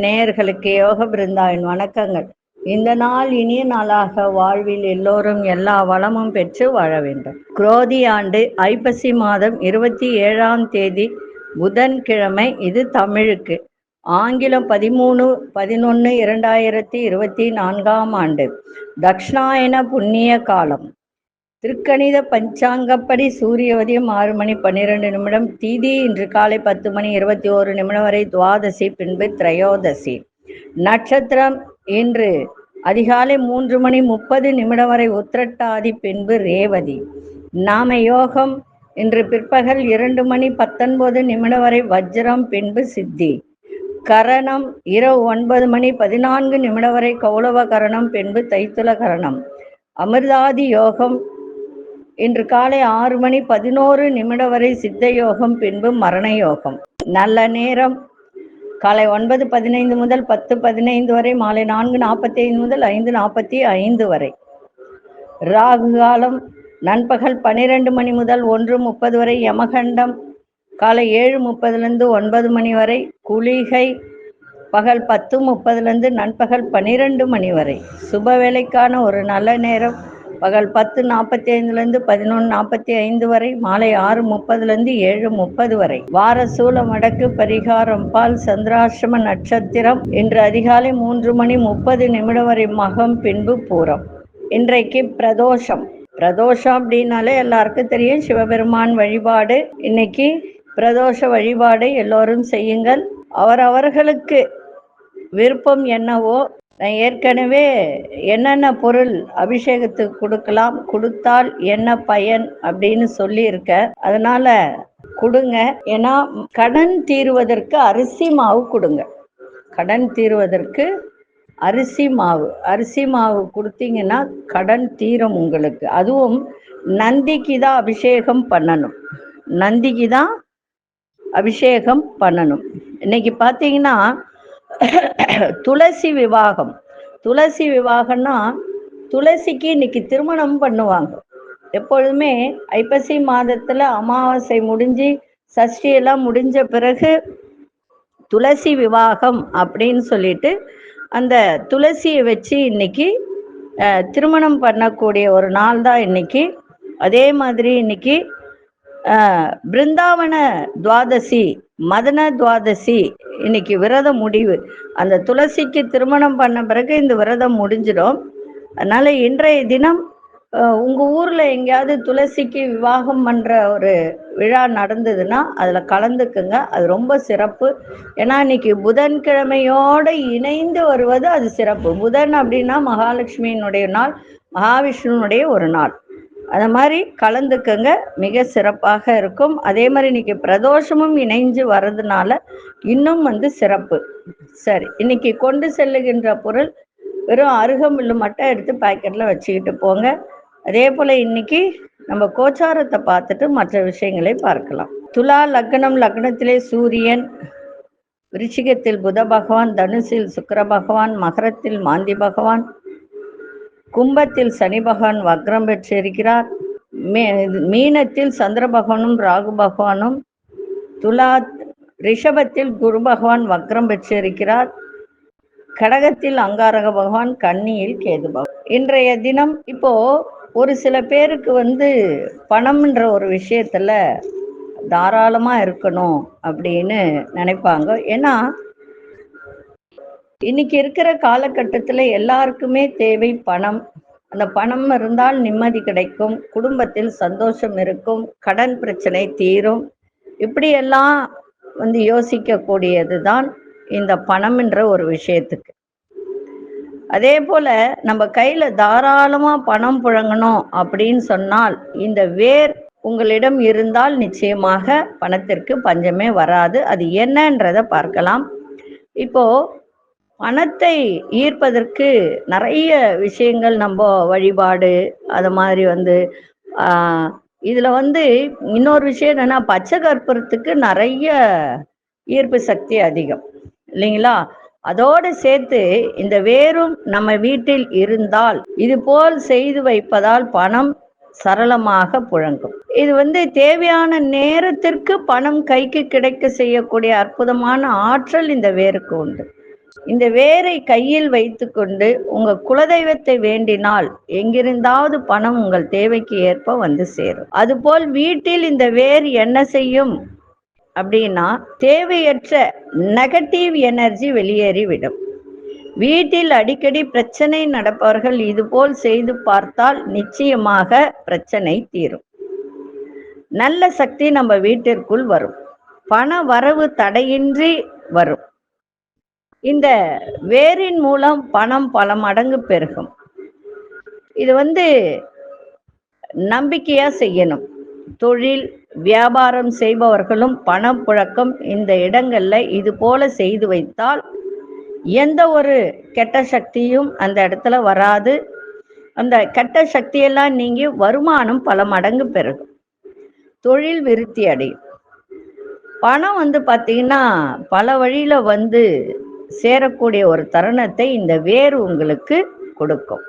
நேயர்களுக்கு யோக பிருந்தாவின் வணக்கங்கள். இந்த நாள் இனிய நாளாக வாழ்வில் எல்லோரும் எல்லா வளமும் பெற்று வாழ வேண்டும். குரோதி ஆண்டு ஐப்பசி மாதம் இருபத்தி ஏழாம் தேதி புதன்கிழமை இது தமிழுக்கு. ஆங்கிலம் பதிமூணு பதினொன்று இரண்டாயிரத்தி இருபத்தி நான்காம் ஆண்டு. தக்ஷணாயன புண்ணிய காலம். திருக்கணித பஞ்சாங்கப்படி சூரிய உதயம் ஆறு மணி பன்னிரெண்டு நிமிடம். தீதி இன்று காலை பத்து மணி இருபத்தி ஓரு நிமிடம் வரை துவாதசி பின்பு திரையோதசி. நட்சத்திரம் இன்று அதிகாலை மூன்று மணி முப்பது நிமிடம் வரை உத்திரட்டாதி பின்பு ரேவதி. நாம யோகம் இன்று பிற்பகல் இரண்டு மணி பத்தொன்பது நிமிடம் வரை வஜ்ரம் பின்பு சித்தி. கரணம் இரவு ஒன்பது மணி பதினான்கு நிமிடம் வரை கௌளவ கரணம் பின்பு தைத்துல கரணம். அமிர்தாதி யோகம் இன்று காலை ஆறு மணி பதினோரு நிமிடம் வரை சித்த யோகம் பின்பு மரண யோகம் நல்ல நேரம். காலை ஒன்பது பதினைந்து முதல் பத்து பதினைந்து வரை மாலை நான்கு நாற்பத்தி ஐந்து முதல் ஐந்து நாற்பத்தி ஐந்து வரை. ராகு காலம் நண்பகல் பன்னிரெண்டு மணி முதல் ஒன்று முப்பது வரை யமகண்டம். காலை ஏழு முப்பதுலேருந்து ஒன்பது மணி வரை குளிகை. பகல் பத்து முப்பதுலேருந்து நண்பகல் பன்னிரெண்டு மணி வரை. சுப வேலைக்கான ஒரு நல்ல நேரம். பகல் பத்து நாற்பத்தி ஐந்துலேருந்து பதினொன்று நாற்பத்தி ஐந்து வரை மாலை ஆறு முப்பதுலேருந்து ஏழு முப்பது வரை. வார சூல மடக்கு பரிகாரம் பால் சந்திராசிரம நட்சத்திரம் இன்று அதிகாலை மூன்று மணி முப்பது நிமிடம் வரை மகம் பின்பு பூரம். இன்றைக்கு பிரதோஷம். பிரதோஷம் அப்படின்னாலே எல்லாருக்கும் தெரியும். சிவபெருமான் வழிபாடு. இன்னைக்கு பிரதோஷ வழிபாடு எல்லோரும் செய்யுங்கள். அவரவர்களுக்கு விருப்பம் என்னவோ நான் ஏற்கனவே என்னென்ன பொருள் அபிஷேகத்துக்கு கொடுக்கலாம் கொடுத்தால் என்ன பயன் அப்படின்னு சொல்லியிருக்க அதனால கொடுங்க. ஏன்னா கடன் தீருவதற்கு அரிசி மாவு கொடுங்க. கடன் தீருவதற்கு அரிசி மாவு. அரிசி மாவு கொடுத்தீங்கன்னா கடன் தீரும் உங்களுக்கு. அதுவும் நந்திக்கு தான் அபிஷேகம் பண்ணணும். நந்திக்கு தான் அபிஷேகம் பண்ணணும். இன்னைக்கு பார்த்தீங்கன்னா துளசி விவாகம். துளசி விவாகம்னா துளசிக்கு இன்னைக்கு திருமணம் பண்ணுவாங்க. எப்பொழுதுமே ஐப்பசி மாதத்துல அமாவாசை முடிஞ்சு சஷ்டி எல்லாம் முடிஞ்ச பிறகு துளசி விவாகம் அப்படின்னு சொல்லிட்டு அந்த துளசியை வச்சு இன்னைக்கு திருமணம் பண்ணக்கூடிய ஒரு நாள் தான் இன்னைக்கு. அதே மாதிரி இன்னைக்கு பிருந்தாவன துவாதசி மதன துவாதசி இன்னைக்கு விரதம் முடிவு. அந்த துளசிக்கு திருமணம் பண்ண பிறகு இந்த விரதம் முடிஞ்சிடும். அதனால இன்றைய தினம் உங்க ஊர்ல எங்கேயாவது துளசிக்கு விவாகம் பண்ற ஒரு விழா நடந்ததுன்னா அதுல கலந்துக்குங்க. அது ரொம்ப சிறப்பு. ஏன்னா இன்னைக்கு புதன்கிழமையோட இணைந்து வருவது அது சிறப்பு. புதன் அப்படின்னா மகாலட்சுமியினுடைய நாள் மகாவிஷ்ணுனுடைய ஒரு நாள். அந்த மாதிரி கலந்துக்கங்க. மிக சிறப்பாக இருக்கும். அதே மாதிரி இன்னைக்கு பிரதோஷமும் இணைஞ்சு வர்றதுனால இன்னும் வந்து சிறப்பு. சரி இன்னைக்கு கொண்டு செல்லுகின்ற பொருள் வெறும் அருகம்புல்லு மட்டும் எடுத்து பாக்கெட்டில் வச்சுக்கிட்டு போங்க. அதே போல இன்னைக்கு நம்ம கோச்சாரத்தை பார்த்துட்டு மற்ற விஷயங்களை பார்க்கலாம். துலா லக்னம் லக்னத்திலே சூரியன் விருச்சிகத்தில் புத பகவான் தனுசில் சுக்கிர பகவான் மகரத்தில் மாந்தி பகவான் கும்பத்தில் சனி பகவான் வக்ரம் பெற்றிருக்கிறார். மீ- மீனத்தில் சந்திர பகவானும் ராகு பகவானும் துலா ரிஷபத்தில் குரு பகவான் வக்ரம் பெற்றிருக்கிறார். கடகத்தில் அங்காரக பகவான் கன்னியில் கேது பகவான். இன்றைய தினம் இப்போ ஒரு சில பேருக்கு வந்து பணம்ன்ற ஒரு விஷயத்துல தாராளமா இருக்கணும் அப்படின்னு நினைப்பாங்க. ஏன்னா இன்னைக்கு இருக்கிற காலகட்டத்துல எல்லாருக்குமே தேவை பணம். அந்த பணம் இருந்தால் நிம்மதி கிடைக்கும் குடும்பத்தில் சந்தோஷம் இருக்கும் கடன் பிரச்சனை தீரும். இப்படியெல்லாம் வந்து யோசிக்கக்கூடியது தான் இந்த பணம் என்ற ஒரு விஷயத்துக்கு. அதே போல நம்ம கையில தாராளமா பணம் புழங்கணும் அப்படின்னு சொன்னால் இந்த வேர் உங்களிடம் இருந்தால் நிச்சயமாக பணத்திற்கு பஞ்சமே வராது. அது என்னன்றத பார்க்கலாம். இப்போ பணத்தை ஈர்ப்பதற்கு நிறைய விஷயங்கள் நம்ம வழிபாடு அது மாதிரி வந்து இதில் இதுல வந்து இன்னொரு விஷயம் என்னன்னா பச்சை கற்பூரத்துக்கு நிறைய ஈர்ப்பு சக்தி அதிகம். இல்லைங்களா? அதோடு சேர்த்து இந்த வேரும் நம்ம வீட்டில் இருந்தால் இது போல் செய்து வைப்பதால் பணம் சரளமாக புழங்கும். இது வந்து தேவையான நேரத்திற்கு பணம் கைக்கு கிடைக்க செய்யக்கூடிய அற்புதமான ஆற்றல் இந்த வேருக்கு உண்டு. இந்த வேரை கையில் வைத்துக்கொண்டு உங்க குலதெய்வத்தை வேண்டினால் எங்கிருந்தாவது பணம் உங்கள் தேவைக்கு ஏற்ப வந்து சேரும். அதுபோல் வீட்டில் இந்த வேர் என்ன செய்யும்? அப்படின்னா தேவையற்ற நெகட்டிவ் எனர்ஜி வெளியேறிவிடும். வீட்டில் அடிக்கடி பிரச்சனை நடப்பவர்கள் இதுபோல் செய்து பார்த்தால் நிச்சயமாக பிரச்சனை தீரும். நல்ல சக்தி நம்ம வீட்டிற்குள் வரும். பண வரவு தடையின்றி வரும். இந்த வேரின் மூலம் பணம் பல மடங்கு பெருகும். இது வந்து நம்பிக்கையா செய்யணும். தொழில் வியாபாரம் செய்பவர்களும் பணப்புழக்கம் இந்த இடங்கள்ல இது போல செய்து வைத்தால் எந்த ஒரு கெட்ட சக்தியும் அந்த இடத்துல வராது. அந்த கெட்ட சக்தியெல்லாம் நீங்கி வருமானம் பல மடங்கு பெருகும். தொழில் விருத்தி அடையும். பணம் வந்து பார்த்தீங்கன்னா பல வழியில வந்து சேரக்கூடிய ஒரு தருணத்தை இந்த வேர் உங்களுக்கு கொடுக்கும்.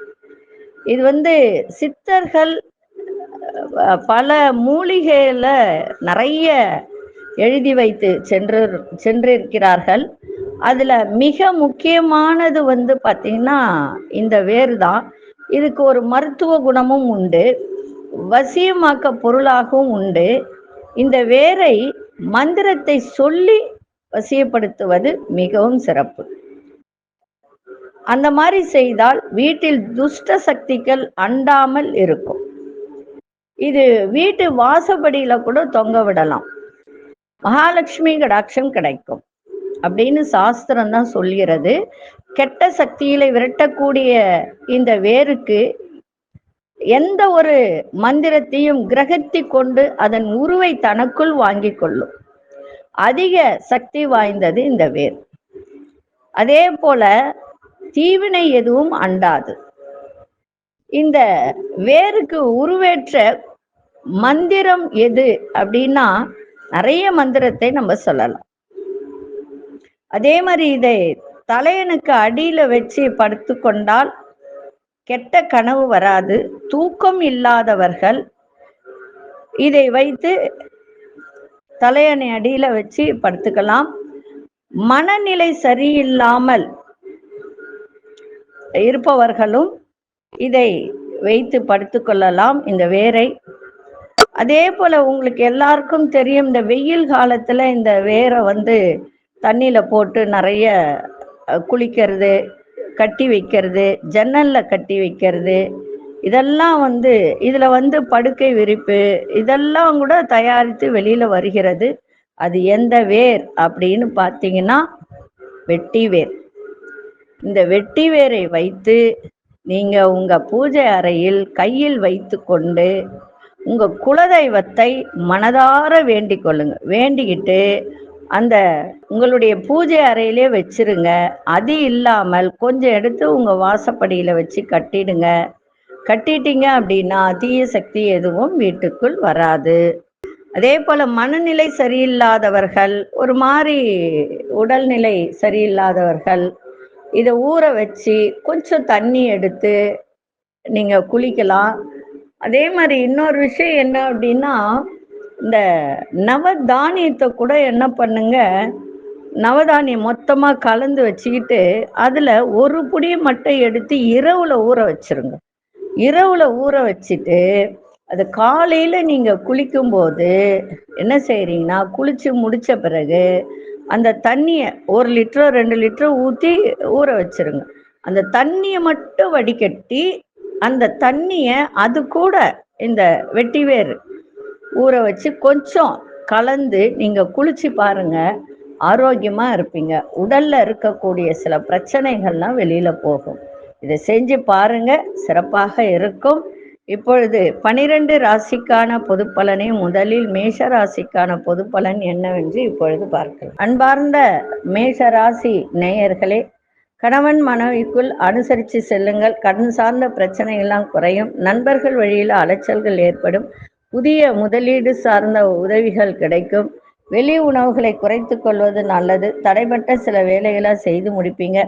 இது வந்து சித்தர்கள் பல மூலிகையில நிறைய எழுதி வைத்து சென்று சென்றிருக்கிறார்கள். அதுல மிக முக்கியமானது வந்து பார்த்தீங்கன்னா இந்த வேர் தான். இதுக்கு ஒரு மருத்துவ குணமும் உண்டு வசியமாக்க பொருளாகவும் உண்டு. இந்த வேரை மந்திரத்தை சொல்லி வசியப்படுத்துவது மிகவும் சிறப்பு. அந்த மாதிரி செய்தால் வீட்டில் துஷ்ட சக்திகள் அண்டாமல் இருக்கும். இது வீட்டு வாசப்படியில கூட தொங்க விடலாம். மகாலட்சுமி கடாட்சம் கிடைக்கும். அப்படின்னு சாஸ்திரம் தான் சொல்கிறது. கெட்ட சக்தியில விரட்டக்கூடிய இந்த வேருக்கு எந்த ஒரு மந்திரத்தையும் கிரகத்தி கொண்டு அதன் உருவை தனக்குள் வாங்கிக் கொள்ளும். அதிக சக்தி வாய்ந்தது இந்த வேர். அதே போல தீவினை எதுவும் அண்டாது. இந்த வேருக்கு உருவேற்ற மந்திரம் எது அப்படின்னா நிறைய மந்திரத்தை நம்ம சொல்லலாம். அதே மாதிரி இதை தலையனுக்கு அடியில வச்சு படுத்து கொண்டால் கெட்ட கனவு வராது. தூக்கம் இல்லாதவர்கள் இதை வைத்து தலையணை அடியில வச்சு படுத்துக்கலாம். மனநிலை சரியில்லாமல் இருப்பவர்களும் இதை வைத்து படுத்துக்கொள்ளலாம் இந்த வேரை அதே போல உங்களுக்கு எல்லாருக்கும் தெரியும் இந்த வெயில் காலத்துல இந்த வேரை வந்து தண்ணியில போட்டு நிறைய குளிக்கிறது கட்டி வைக்கிறது ஜன்னல்ல கட்டி வைக்கிறது இதெல்லாம் வந்து இதுல வந்து படுக்கை விரிப்பு இதெல்லாம் கூட தயாரித்து வெளியில வருகிறது. அது எந்த வேர் அப்படின்னு பார்த்தீங்கன்னா வெட்டி வேர். இந்த வெட்டி வேரை வைத்து நீங்க உங்க பூஜை அறையில் கையில் வைத்து கொண்டு உங்க குலதெய்வத்தை மனதார வேண்டிக் கொள்ளுங்க. வேண்டிக்கிட்டு அந்த உங்களுடைய பூஜை அறையிலே வச்சிருங்க. அது இல்லாமல் கொஞ்சம் எடுத்து உங்க வாசப்படியில வச்சு கட்டிடுங்க. கட்டிட்டீங்க அப்படின்னா தீய சக்தி எதுவும் வீட்டுக்குள் வராது. அதே போல மனநிலை சரியில்லாதவர்கள் ஒரு மாதிரி உடல்நிலை சரியில்லாதவர்கள் இதை ஊற வச்சு கொஞ்சம் தண்ணி எடுத்து நீங்க குளிக்கலாம். அதே மாதிரி இன்னொரு விஷயம் என்ன அப்படின்னா இந்த நவதானியத்தை கூட என்ன பண்ணுங்க நவதானியம் மொத்தமாக கலந்து வச்சுக்கிட்டு அதில் ஒரு புடி மட்டும் எடுத்து இரவுல ஊற வச்சிருங்க. இரவுல ஊற வச்சுட்டு அது காலையில நீங்க குளிக்கும்போது என்ன செய்றீங்கன்னா குளிச்சு முடிச்ச பிறகு அந்த தண்ணியை ஒரு லிட்டரோ ரெண்டு லிட்டரோ ஊற்றி ஊற வச்சிருங்க. அந்த தண்ணியை மட்டும் வடிகட்டி அந்த தண்ணியை அது கூட இந்த வெட்டிவேர் ஊற வச்சு கொஞ்சம் கலந்து நீங்க குளிச்சு பாருங்க ஆரோக்கியமா இருப்பீங்க. உடல்ல இருக்கக்கூடிய சில பிரச்சனைகள்லாம் வெளியில போகும். இதை செஞ்சு பாருங்க சிறப்பாக இருக்கும். இப்பொழுது பனிரெண்டு ராசிக்கான பொது பலனை முதலில் மேஷ ராசிக்கான பொது பலன் என்னவென்று இப்பொழுது பார்க்கலாம். அன்பார்ந்த மேஷ ராசி நேயர்களே கணவன் மனைவிக்குள் அனுசரித்து செல்லுங்கள். கடன் சார்ந்த பிரச்சனை எல்லாம் குறையும். நண்பர்கள் வழியில் அலைச்சல்கள் ஏற்படும். புதிய முதலீடு சார்ந்த உதவிகள் கிடைக்கும். வெளி உணவுகளை குறைத்து கொள்வது நல்லது. தடைப்பட்ட சில வேலைகளை செய்து முடிப்பீங்க.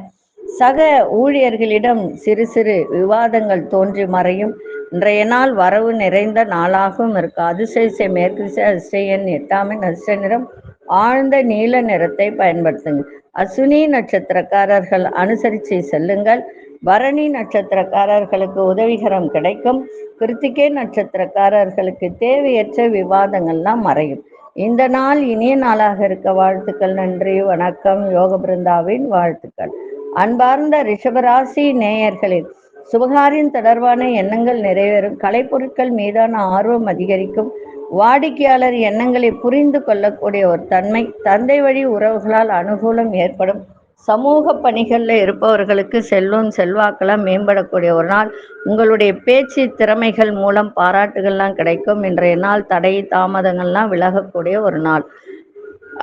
சக ஊழியர்களிடம் சிறு சிறு விவாதங்கள் தோன்றி மறையும். இன்றைய நாள் வரவு நிறைந்த நாளாகவும் இருக்கு. அதிசயசை மேற்கு திசை அதிசயன் எட்டாமின் அதிர்ஷ்ட நிறம். ஆழ்ந்த நீல நிறத்தை பயன்படுத்துங்க அசுனி நட்சத்திரக்காரர்கள் அனுசரித்து செல்லுங்கள். பரணி நட்சத்திரக்காரர்களுக்கு உதவிகரம் கிடைக்கும். கிருத்திகே நட்சத்திரக்காரர்களுக்கு தேவையற்ற விவாதங்கள்லாம் மறையும். இந்த நாள் இனிய நாளாக இருக்க. வாழ்த்துக்கள் நன்றி வணக்கம். யோக பிருந்தாவின் வாழ்த்துக்கள். அன்பார்ந்த ரிஷபராசி நேயர்களின் சுபகாரின் தொடர்பான எண்ணங்கள் நிறைவேறும். கலைப்பொருட்கள் மீதான ஆர்வம் அதிகரிக்கும். வாடிக்கையாளர் எண்ணங்களை புரிந்து கொள்ளக்கூடிய ஒரு தன்மை தந்தை வழி உறவுகளால் அனுகூலம் ஏற்படும். சமூக பணிகளில் இருப்பவர்களுக்கு செல்வம் செல்வாக்கெல்லாம் மேம்படக்கூடிய ஒரு நாள். உங்களுடைய பேச்சு திறமைகள் மூலம் பாராட்டுகள்லாம் கிடைக்கும். இன்றைய நாள் தடை தாமதங்கள்லாம் விலகக்கூடிய ஒரு நாள்.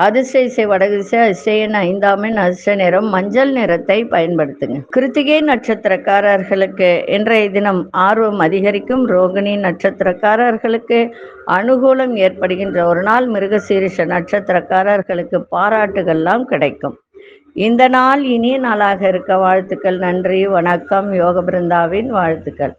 அதிசய வடதிசை அதிசயன் ஐந்தாமின் அதிர்ஷ்ட நிறம் மஞ்சள் நிறத்தை பயன்படுத்துங்க. கிருத்திகை நட்சத்திரக்காரர்களுக்கு இன்றைய தினம் ஆர்வம் அதிகரிக்கும் ரோகிணி நட்சத்திரக்காரர்களுக்கு அனுகூலம் ஏற்படுகின்ற ஒரு நாள் மிருகசீரிஷ நட்சத்திரக்காரர்களுக்கு பாராட்டுகள்லாம் கிடைக்கும். இந்த நாள் இனிய நாளாக இருக்க வாழ்த்துக்கள் நன்றி வணக்கம் யோக பிருந்தாவின் வாழ்த்துக்கள்.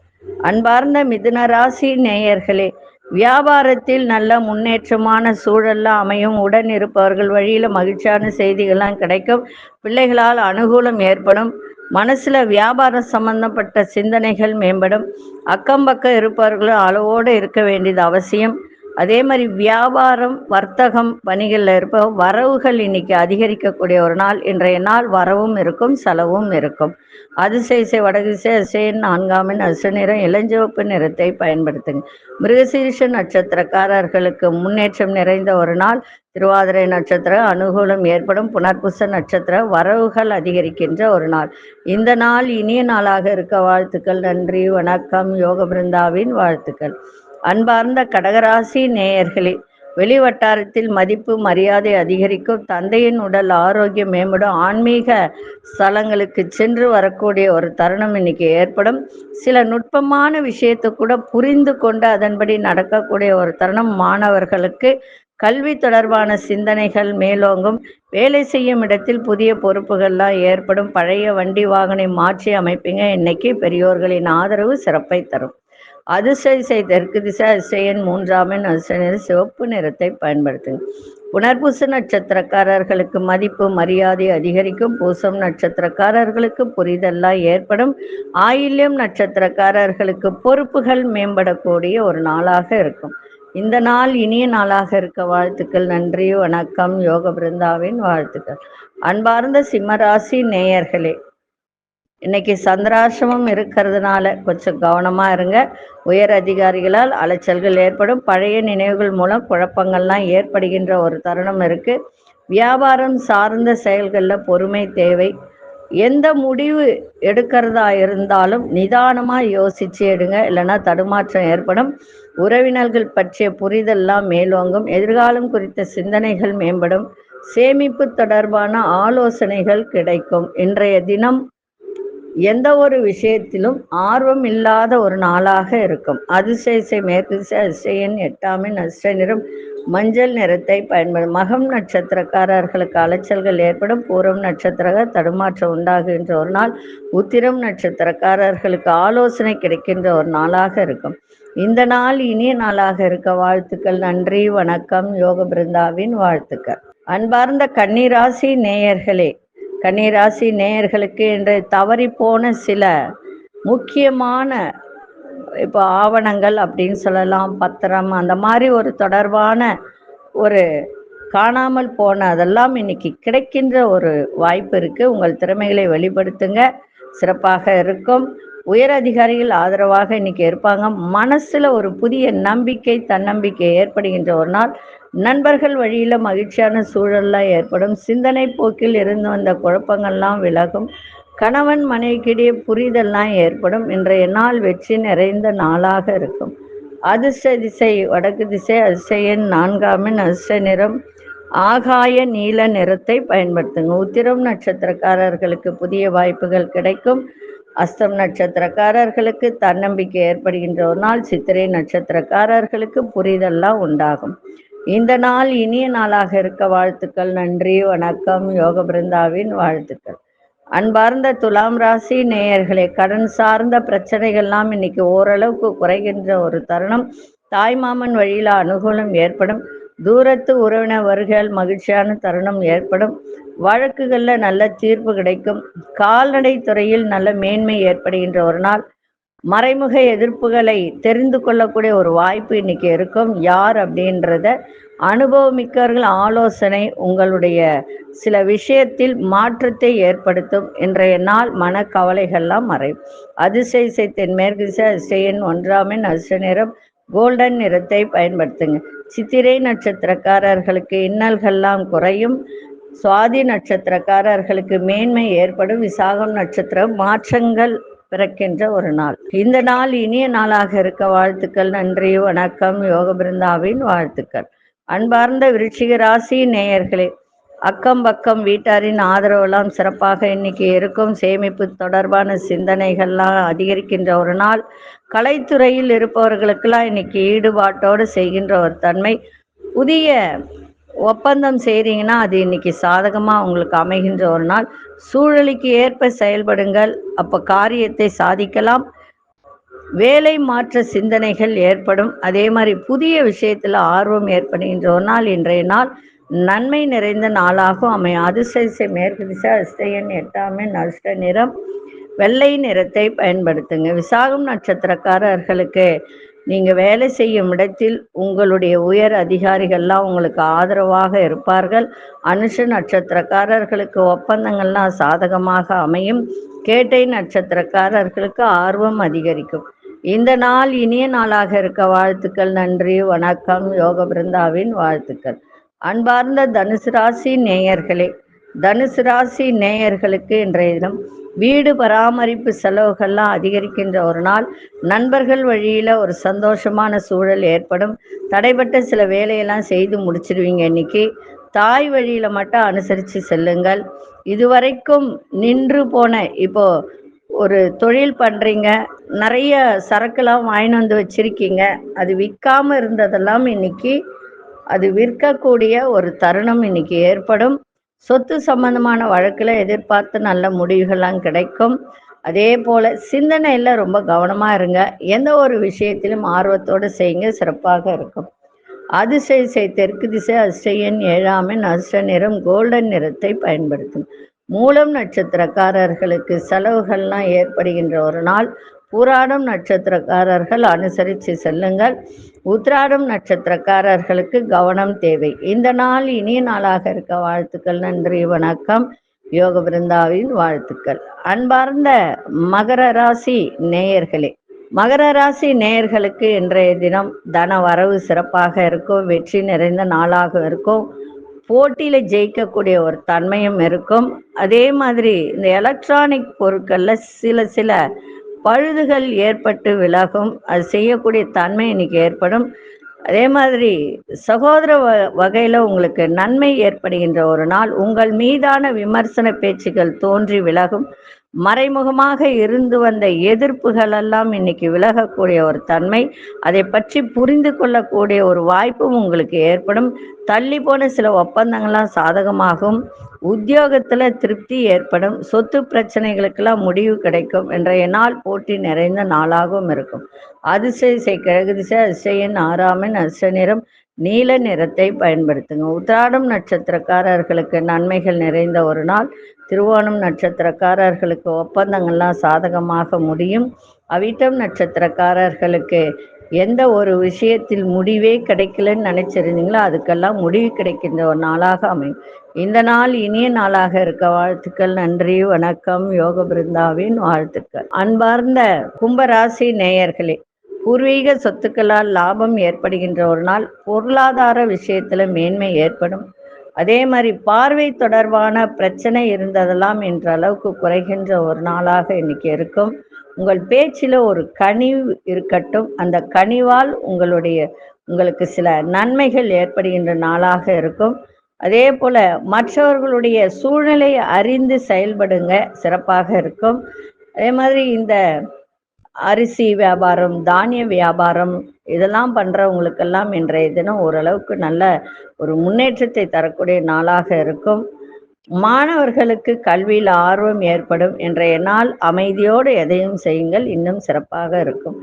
அன்பார்ந்த மிதுன ராசி நேயர்களே வியாபாரத்தில் நல்ல முன்னேற்றமான சூழல்லாம் அமையும். உடன் இருப்பவர்கள் வழியில் மகிழ்ச்சியான செய்திகள்லாம் கிடைக்கும். பிள்ளைகளால் அனுகூலம் ஏற்படும். மனசில் வியாபாரம் சம்பந்தப்பட்ட சிந்தனைகள் மேம்படும். அக்கம் பக்கம் இருப்பவர்களும் அளவோடு இருக்க வேண்டியது அவசியம். அதே மாதிரி வியாபாரம் வர்த்தகம் வணிகளில் இருப்ப வரவுகள் இன்னைக்கு அதிகரிக்கக்கூடிய ஒரு நாள். இன்றைய நாள் வரவும் இருக்கும் செலவும் இருக்கும். அதிசய வடகிசை அதிசயன் நான்காமின் அசு நிறம் இளஞ்சிவப்பு நிறத்தை பயன்படுத்துங்க. மிருகசீரிஷ நட்சத்திரக்காரர்களுக்கு முன்னேற்றம் நிறைந்த ஒரு நாள். திருவாதிரை நட்சத்திரம் அனுகூலம் ஏற்படும். புனர்புச நட்சத்திரம் வரவுகள் அதிகரிக்கின்ற ஒரு நாள். இந்த நாள் இனிய நாளாக இருக்க வாழ்த்துக்கள். நன்றி வணக்கம். யோக பிருந்தாவின் வாழ்த்துக்கள். அன்பார்ந்த கடகராசி நேயர்களே வெளிவட்டாரத்தில் மதிப்பு மரியாதை அதிகரிக்கும் தந்தையின் உடல் ஆரோக்கியம் மேம்படும் ஆன்மீக ஸ்தலங்களுக்கு சென்று வரக்கூடிய ஒரு தருணம் இன்னைக்கு ஏற்படும். சில நுட்பமான விஷயத்தை கூட புரிந்து கொண்டு அதன்படி நடக்கக்கூடிய ஒரு தருணம் மாணவர்களுக்கு கல்வி தொடர்பான சிந்தனைகள் மேலோங்கும். வேலை செய்யும் இடத்தில் புதிய பொறுப்புகள்லாம் ஏற்படும். பழைய வண்டி வாகனை மாற்றி அமைப்பீங்க. இன்னைக்கு பெரியோர்களின் ஆதரவு சிறப்பை தரும். அதிசய தெற்கு திசை அதிசயன் மூன்றாமின் அதிசய சிவப்பு நிறத்தை பயன்படுத்துங்க புனர்பூச நட்சத்திரக்காரர்களுக்கு மதிப்பு மரியாதை அதிகரிக்கும். பூசம் நட்சத்திரக்காரர்களுக்கு புரிதெல்லாம் ஏற்படும். ஆயில்யம் நட்சத்திரக்காரர்களுக்கு பொறுப்புகள் மேம்படக்கூடிய ஒரு நாளாக இருக்கும். இந்த நாள் இனிய நாளாக இருக்க வாழ்த்துக்கள் நன்றி வணக்கம் யோக பிருந்தாவின் வாழ்த்துக்கள். அன்பார்ந்த சிம்மராசி நேயர்களே இன்னைக்கு சந்திராசிரமம் இருக்கிறதுனால கொஞ்சம் கவனமாக இருங்க. உயர் அதிகாரிகளால் அலைச்சல்கள் ஏற்படும். பழைய நினைவுகள் மூலம் குழப்பங்கள்லாம் ஏற்படுகின்ற ஒரு தருணம் இருக்குது வியாபாரம் சார்ந்த செயல்களில் பொறுமை தேவை. எந்த முடிவு எடுக்கிறதா இருந்தாலும் நிதானமாக யோசிச்சு எடுங்க. இல்லைன்னா தடுமாற்றம் ஏற்படும். உறவினர்கள் பற்றிய புரிதல்லாம் மேலோங்கும். எதிர்காலம் குறித்த சிந்தனைகள் மேம்படும். சேமிப்பு தொடர்பான ஆலோசனைகள் கிடைக்கும். இன்றைய தினம் எந்த ஒரு விஷயத்திலும் ஆர்வம் இல்லாத ஒரு நாளாக இருக்கும். அதிசய மேற்கு அதிசயன் எட்டாமின் அதிர்ஷ்ட நிறம் மஞ்சள் நிறத்தை பயன்படும். மகம் நட்சத்திரக்காரர்களுக்கு அலைச்சல்கள் ஏற்படும். பூரம் நட்சத்திர தடுமாற்றம் உண்டாகுகின்ற ஒரு நாள். உத்திரம் நட்சத்திரக்காரர்களுக்கு ஆலோசனை கிடைக்கின்ற ஒரு நாளாக இருக்கும். இந்த நாள் இனிய நாளாக இருக்க வாழ்த்துக்கள் நன்றி வணக்கம் யோக பிருந்தாவின் வாழ்த்துக்கள். அன்பார்ந்த கன்னிராசி நேயர்களே கன்னிராசி நேயர்களுக்கு இன்று தவறி போன சில முக்கியமான இப்போ ஆவணங்கள் அப்படின்னு சொல்லலாம் பத்திரம் அந்த மாதிரி ஒரு தொடர்பான ஒரு காணாமல் போன அதெல்லாம் இன்னைக்கு கிடைக்கின்ற ஒரு வாய்ப்பு இருக்குது உங்கள் திறமைகளை வெளிப்படுத்துங்க. சிறப்பாக இருக்கும். உயர் அதிகாரிகள் ஆதரவாக இன்னைக்கு இருப்பாங்க. மனசில் ஒரு புதிய நம்பிக்கை தன்னம்பிக்கை ஏற்படுகின்ற ஒரு நாள். நண்பர்கள் வழியில் மகிழ்ச்சியான சூழல்லாம் ஏற்படும். சிந்தனை போக்கில் இருந்து வந்த குழப்பங்கள்லாம் விலகும். கணவன் மனைவிக்கிடையே புரிதல்லாம் ஏற்படும். இன்றைய நாள் வெற்றி நிறைந்த நாளாக இருக்கும். அதிர்ஷ்ட திசை வடக்கு திசை அதிசயன் நான்காமின் அதிர்ஷ்ட நிறம். ஆகாய நீல நிறத்தை பயன்படுத்துங்க. உத்திரம் நட்சத்திரக்காரர்களுக்கு புதிய வாய்ப்புகள் கிடைக்கும். அஸ்தம் நட்சத்திரக்காரர்களுக்கு தன்னம்பிக்கை ஏற்படுகின்ற ஒரு நாள் சித்திரை நட்சத்திரக்காரர்களுக்கு புரிதெல்லாம் உண்டாகும். இந்த நாள் இனிய நாளாக இருக்க வாழ்த்துக்கள். நன்றி வணக்கம். யோக பிருந்தாவின் வாழ்த்துக்கள். அன்பார்ந்த துலாம் ராசி நேயர்களே கடன் சார்ந்த பிரச்சனைகள்லாம் இன்னைக்கு ஓரளவுக்கு குறைகின்ற ஒரு தருணம். தாய்மாமன் வழியில் அனுகூலம் ஏற்படும். தூரத்து உறவினர் வருகையால் மகிழ்ச்சியான தருணம் ஏற்படும். வழக்குகளில் நல்ல தீர்ப்பு கிடைக்கும். கால்நடை துறையில் நல்ல மேன்மை ஏற்படுகின்ற ஒரு நாள். மறைமுக எதிர்ப்புகளை தெரிந்து கொள்ளக்கூடிய ஒரு வாய்ப்பு இன்னைக்கு இருக்கும். யார் அப்படின்றத அனுபவமிக்கவர்கள் ஆலோசனை உங்களுடைய சில விஷயத்தில் மாற்றத்தை ஏற்படுத்தும். இன்றைய நாள் மனக்கவலைகள்லாம் மறையும். அதிசய தென்மேற்கு திசை அதிசயன் ஒன்றாமின் அதிர்ஷ்ட நிறம் கோல்டன் நிறத்தை பயன்படுத்துங்க. சித்திரை நட்சத்திரக்காரர்களுக்கு இன்னல்கள்லாம் குறையும். சுவாதி நட்சத்திரக்காரர்களுக்கு மேன்மை ஏற்படும். விசாகம் நட்சத்திரம் மாற்றங்கள் பிறக்கின்ற ஒரு நாள். இந்த நாள் இனிய நாளாக இருக்க வாழ்த்துக்கள் நன்றி வணக்கம். யோக பிருந்தாவின் வாழ்த்துக்கள். அன்பார்ந்த விருச்சிக ராசி நேயர்களே அக்கம் பக்கம் வீட்டாரின் ஆதரவெல்லாம் சிறப்பாக இன்னைக்கு இருக்கும். சேமிப்பு தொடர்பான சிந்தனைகள்லாம் அதிகரிக்கின்ற ஒரு நாள். கலைத்துறையில் இருப்பவர்களுக்கெல்லாம் இன்னைக்கு ஈடுபாட்டோடு செய்கின்ற ஒரு தன்மை. புதிய ஒப்பந்தம் செய்கிறீங்கன்னா அது இன்னைக்கு சாதகமாக உங்களுக்கு அமைகின்ற ஒரு நாள். சூழலுக்கு ஏற்ப செயல்படுங்கள். அப்போ காரியத்தை சாதிக்கலாம். வேலை மாற்ற சிந்தனைகள் ஏற்படும். அதே மாதிரி புதிய விஷயத்தில் ஆர்வம் ஏற்படுகின்ற ஒரு நாள் இன்றைய நாள். நன்மை நிறைந்த நாளாகும். அமையும் அதிசய மேற்கு திசை அஸ்தையன் எட்டாமே நஷ்ட நிறம். வெள்ளை நிறத்தை பயன்படுத்துங்க. விசாகம் நட்சத்திரக்காரர்களுக்கு நீங்கள் வேலை செய்யும் இடத்தில் உங்களுடைய உயர் அதிகாரிகள்லாம் உங்களுக்கு ஆதரவாக இருப்பார்கள். அனுஷ நட்சத்திரக்காரர்களுக்கு ஒப்பந்தங்கள்லாம் சாதகமாக அமையும். கேட்டை நட்சத்திரக்காரர்களுக்கு ஆர்வம் அதிகரிக்கும். இந்த நாள் இனிய நாளாக இருக்க வாழ்த்துக்கள். நன்றி வணக்கம். யோக பிருந்தாவின் வாழ்த்துக்கள். அன்பார்ந்த தனுசு ராசி நேயர்களே தனுசு ராசி நேயர்களுக்கு இன்றைய தினம் வீடு பராமரிப்பு செலவுகள்லாம் அதிகரிக்கின்ற ஒரு நாள். நண்பர்கள் வழியில் ஒரு சந்தோஷமான சூழல் ஏற்படும். தடைப்பட்ட சில வேலையெல்லாம் செய்து முடிச்சிடுவீங்க இன்னைக்கு. தாய் வழியில் மட்டும் அனுசரித்து செல்லுங்கள். இதுவரைக்கும் நின்று போன இப்போ ஒரு தொழில் பண்ணுறீங்க நிறைய சரக்குலாம் வாங்கிட்டு வந்து வச்சுருக்கீங்க. அது விற்காமல் இருந்ததெல்லாம் இன்னைக்கு அது விற்கக்கூடிய ஒரு தருணம் இன்னைக்கு ஏற்படும். சொத்து சம்பந்தமான வழக்கில் எதிர்பார்த்து நல்ல முடிவுகள்லாம் கிடைக்கும். அதே போல் சிந்தனையில் ரொம்ப கவனமாக இருங்க. எந்த ஒரு விஷயத்திலும் ஆர்வத்தோடு செய்யுங்க. சிறப்பாக இருக்கும். அதிசய தெற்கு திசை அதிசயன் ஏழாமின் அதிர்ஷ்ட நிறம் கோல்டன் நிறத்தை பயன்படுத்தும். மூலம் நட்சத்திரக்காரர்களுக்கு செலவுகள்லாம் ஏற்படுகின்ற ஒரு நாள். பூராடம் நட்சத்திரக்காரர்கள் அனுசரித்து செல்லுங்கள். உத்ராடம் நட்சத்திரக்காரர்களுக்கு கவனம் தேவை. இந்த நாள் இனிய நாளாக இருக்க வாழ்த்துக்கள் நன்றி வணக்கம். யோக பிருந்தாவின் வாழ்த்துக்கள். அன்பார்ந்த மகர ராசி நேயர்களே மகர ராசி நேயர்களுக்கு இன்றைய தினம் தன வரவு சிறப்பாக இருக்கும் வெற்றி நிறைந்த நாளாக இருக்கும். போட்டியில் ஜெயிக்கக்கூடிய ஒரு தன்மையும் இருக்கும். அதே மாதிரி இந்த எலக்ட்ரானிக் பொருட்களில் சில சில பழுதுகள் ஏற்பட்டு விலகும் அது செய்யக்கூடிய தன்மை இன்னைக்கு ஏற்படும். அதே மாதிரி சகோதர வ வகையில் உங்களுக்கு நன்மை ஏற்படுகின்ற ஒரு நாள் உங்கள் மீதான விமர்சன பேச்சுகள் தோன்றி விலகும். மறைமுகமாக இருந்து வந்த எதிர்ப்புகள் எல்லாம் இன்னைக்கு விலகக்கூடிய ஒரு தன்மை அதை பற்றி புரிந்து கொள்ளக்கூடிய ஒரு வாய்ப்பும் உங்களுக்கு ஏற்படும். தள்ளி போன சில ஒப்பந்தங்கள்லாம் சாதகமாகும். உத்தியோகத்தில் திருப்தி ஏற்படும். சொத்து பிரச்சனைகளுக்கெல்லாம் முடிவு கிடைக்கும் என்ற நாள் போட்டி நிறைந்த நாளாகவும் இருக்கும். அதிசய கிழக்கு திசை அதிசயன் ஆறாமின் அதிர்ஷ்ட நிறம் நீல நிறத்தை பயன்படுத்துங்க. உத்திராடம் நட்சத்திரக்காரர்களுக்கு நன்மைகள் நிறைந்த ஒரு நாள். திருவோணம் நட்சத்திரக்காரர்களுக்கு ஒப்பந்தங்கள்லாம் சாதகமாக முடியும். அவிட்டம் நட்சத்திரக்காரர்களுக்கு எந்த ஒரு விஷயத்தில் முடிவே கிடைக்கலன்னு நினைச்சிருந்தீங்களோ? அதுக்கெல்லாம் முடிவு கிடைக்கின்ற ஒரு நாளாக அமையும். இந்த நாள் இனிய நாளாக இருக்க வாழ்த்துக்கள் நன்றி வணக்கம் யோக பிருந்தாவின் வாழ்த்துக்கள். அன்பார்ந்த கும்பராசி நேயர்களே பூர்வீக சொத்துக்களால் லாபம் ஏற்படுகின்ற ஒரு நாள் பொருளாதார விஷயத்துல மேன்மை ஏற்படும். அதே மாதிரி பார்வை தொடர்பான பிரச்சனை இருந்ததெல்லாம் என்ற அளவுக்கு குறைகின்ற ஒரு நாளாக இன்னைக்கு இருக்கும். உங்கள் பேச்சில் ஒரு கனிவு இருக்கட்டும். அந்த கனிவால் உங்களுடைய உங்களுக்கு சில நன்மைகள் ஏற்படுகின்ற நாளாக இருக்கும். அதே போல் மற்றவர்களுடைய சூழ்நிலையை அறிந்து செயல்படுங்க. சிறப்பாக இருக்கும். அதே மாதிரி இந்த அரிசி வியாபாரம் தானிய வியாபாரம் இதெல்லாம் பண்ணுறவங்களுக்கெல்லாம் இன்றைய தினம் ஓரளவுக்கு நல்ல ஒரு முன்னேற்றத்தை தரக்கூடிய நாளாக இருக்கும். மாணவர்களுக்கு கல்வியில் ஆர்வம் ஏற்படும். இன்றைய நாள் அமைதியோடு எதையும் செய்யுங்கள். இன்னும் சிறப்பாக இருக்கும்.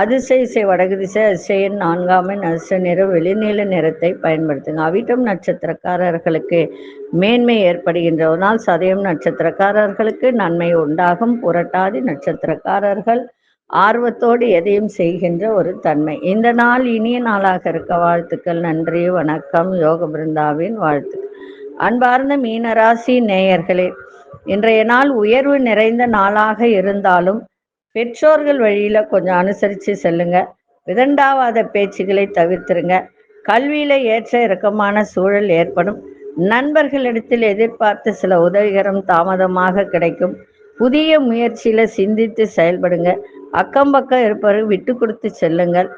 அதிசய இசை வடகு திசை அதிசயன் நான்காமின் அதிசய நிற வெளிநீல நிறத்தை பயன்படுத்துங்க. அவிட்டம் நட்சத்திரக்காரர்களுக்கு மேன்மை ஏற்படுகின்ற ஒரு நாள். சதயம் நட்சத்திரக்காரர்களுக்கு நன்மை உண்டாகும். புரட்டாதி நட்சத்திரக்காரர்கள் ஆர்வத்தோடு எதையும் செய்கின்ற ஒரு தன்மை. இந்த நாள் இனிய நாளாக இருக்க வாழ்த்துக்கள் நன்றி வணக்கம் யோக பிருந்தாவின் வாழ்த்துக்கள். அன்பார்ந்த மீனராசி நேயர்களே இன்றைய நாள் உயர்வு நிறைந்த நாளாக இருந்தாலும் பெற்றோர்கள் வழியில கொஞ்சம் அனுசரித்து செல்லுங்க. விதண்டாவாத பேச்சுகளை தவிர்த்துருங்க. கல்வியில ஏற்ற இறக்கமான சூழல் ஏற்படும். நண்பர்களிடத்தில் எதிர்பார்த்த சில உதவிகரம் தாமதமாக கிடைக்கும். புதிய முயற்சியில சிந்தித்து செயல்படுங்க. அக்கம் பக்கம் இருப்பவர்கள் விட்டு கொடுத்து செல்லுங்கள்.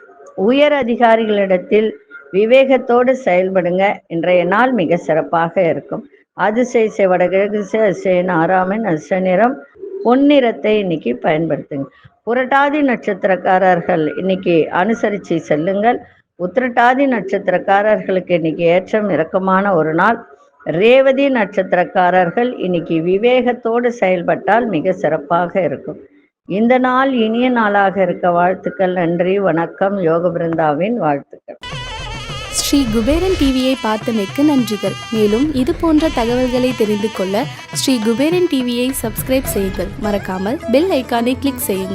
உயர் அதிகாரிகளிடத்தில் விவேகத்தோடு செயல்படுங்க. இன்றைய நாள் மிக சிறப்பாக இருக்கும். அதிசய இசை வடகிழக்கு திசை, அதிசயன் ஆறாமன் அதிர்ஷ்ட நிறம் பொன்னிறத்தை இன்னைக்கு பயன்படுத்துங்க. புரட்டாதி நட்சத்திரக்காரர்கள் இன்னைக்கு அனுசரித்து செல்லுங்கள். உத்திரட்டாதி நட்சத்திரக்காரர்களுக்கு இன்னைக்கு ஏற்றம் இறக்கமான ஒரு நாள். ரேவதி நட்சத்திரக்காரர்கள் இன்னைக்கு விவேகத்தோடு செயல்பட்டால் மிக சிறப்பாக இருக்கும். இந்த நாள் இனிய நாளாக இருக்க வாழ்த்துக்கள் நன்றி வணக்கம் யோக பிருந்தாவின் வாழ்த்துக்கள். ஸ்ரீ குபேரன் டிவியை பார்த்தமைக்கு நன்றிகள். மேலும் இது போன்ற தகவல்களை தெரிந்து கொள்ள ஸ்ரீ குபேரன் டிவியை சப்ஸ்கிரைப் செய்யுங்கள். மறக்காமல் பெல் ஐக்கானை கிளிக் செய்யுங்கள்.